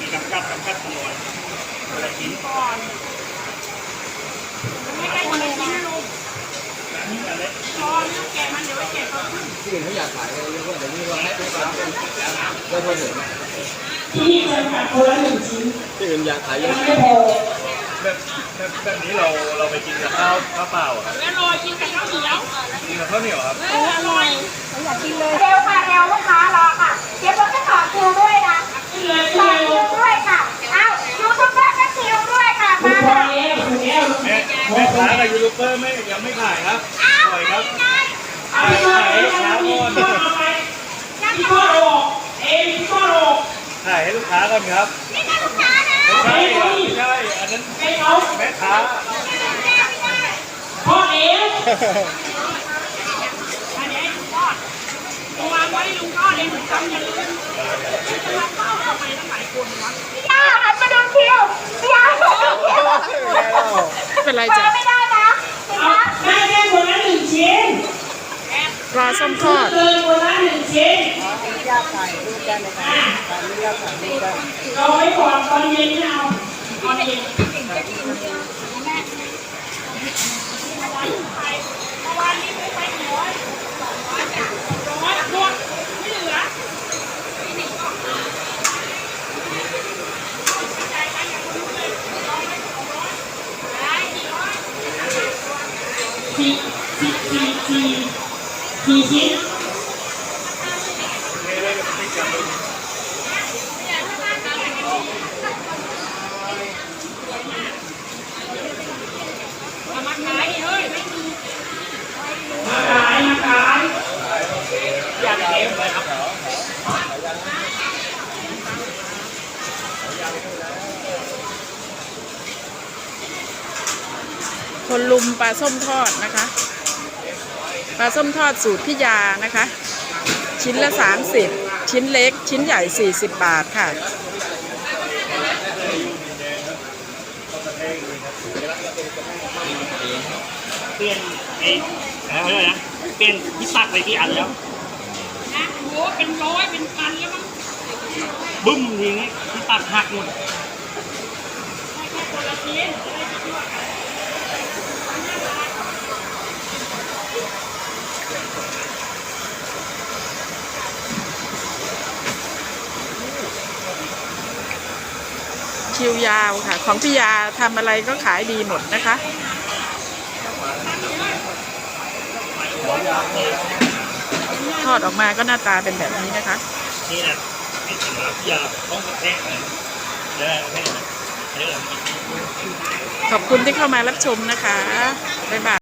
มีกำกับกำกับตลอดเวลากินไม่ได้คนกินลูกนี่อะไรพอไม่ต้องแกมันเดี๋ยวแกะตอนขึ้นที่อื่นเขาอยากขายเลยเรียกว่าเดี๋ยวนี้เราให้ลูกค้าเป็นเริ่มมาถึงที่นี่จำกัดคนละหนึ่งชิ้นที่อื่นอยากขายเยอะไม่พอแบบแบบแบบนี้เราเราไปกินกับข้าวข้าวเปล่าอะครับแล้วรยกินกับข้าวเหนียวกินกับข้าวเหนียวครับอร่อย ค้ากับยูทูบเบอร์ไม่ยังไม่ขายครับปล่อยครับเอาไปเลยเอาไปเอาไปพี่พ่อโรเอ้พี่พ่อโรขายให้ลูกค้าก่อนครับนี่ก็ลูกค้านะไม่ใช่ครับไม่ใช่อันนั้นให้เขาแม่ค้าพ่อเองอันนี้ให้ลุงทอดเอาวางไว้ให้ลุงทอดเองหนูจำย่าลืมจะมาเข้าทำไมตั้งหลายคนวะย่าหันมาดูคิวย่าหันมาดูคิวเป็นไรมาจ้ะไม่ได้นะเห็น เอา ไหม ได้แค่คนละหนึ่งชิ้น ปลาส้มทอดเกินคนละหนึ่งชิ้นยาไข่ลูกได้ไหมคะตอนนี้ยาไข่ลูกได้เราไว้ก่อนตอนเย็นไม่เอาตอนเย็นเมื่อ วานนี้ไปไปหนึ่งร้อยสองร้อยจ้ะสองร้อยหมไม่เหลือสี่สี่สี่สี่สี่ชิ้นเอามาขายม่มีมาขายมาขายอยากเก็บเลยครับคนลุมปลาส้มทอดนะคะ ปลาส้มทอดสูตรพิยานะคะ ชิ้นละ 30 ชิ้นเล็ก ชิ้นใหญ่ 40 บาทค่ะ เปลี่ยนเองอะไรนะ เปลี่ยนที่ตักไปกี่อันแล้วนะโหเป็นร้อยเป็นพันแล้วมั้งบึ้มทีนี้ที่ตักหักหมดได้แค่คนละชิ้นจะได้ไปทั่วกั คิวยาวค่ะ ของพิยาทำอะไรก็ขายดีหมดนะคะ ทอดออกมาก็หน้าตาเป็นแบบนี้นะคะนี่นะพี่ยาต้องกระแทกนะขอบคุณที่เข้ามารับชมนะคะ บ๊ายบาย